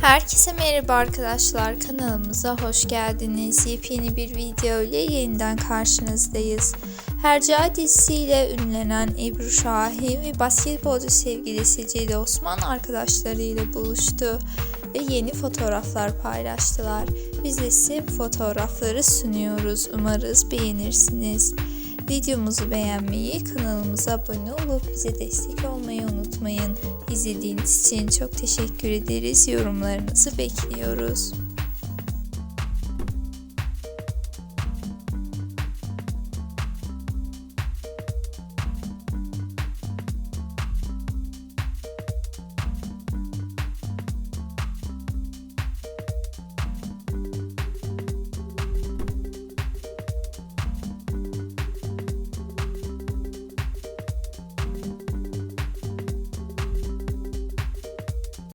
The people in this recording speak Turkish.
Herkese merhaba arkadaşlar kanalımıza hoş geldiniz. Yepyeni bir video ile yeniden karşınızdayız. Hercai dizisiyle ünlenen Ebru Şahin ve basketbolcu sevgilisi Cedi Osman arkadaşlarıyla buluştu ve yeni fotoğraflar paylaştılar. Biz de size fotoğrafları sunuyoruz. Umarız beğenirsiniz. Videomuzu beğenmeyi, kanalımıza abone olup bize destek olmayı unutmayın. İzlediğiniz için çok teşekkür ederiz. Yorumlarınızı bekliyoruz.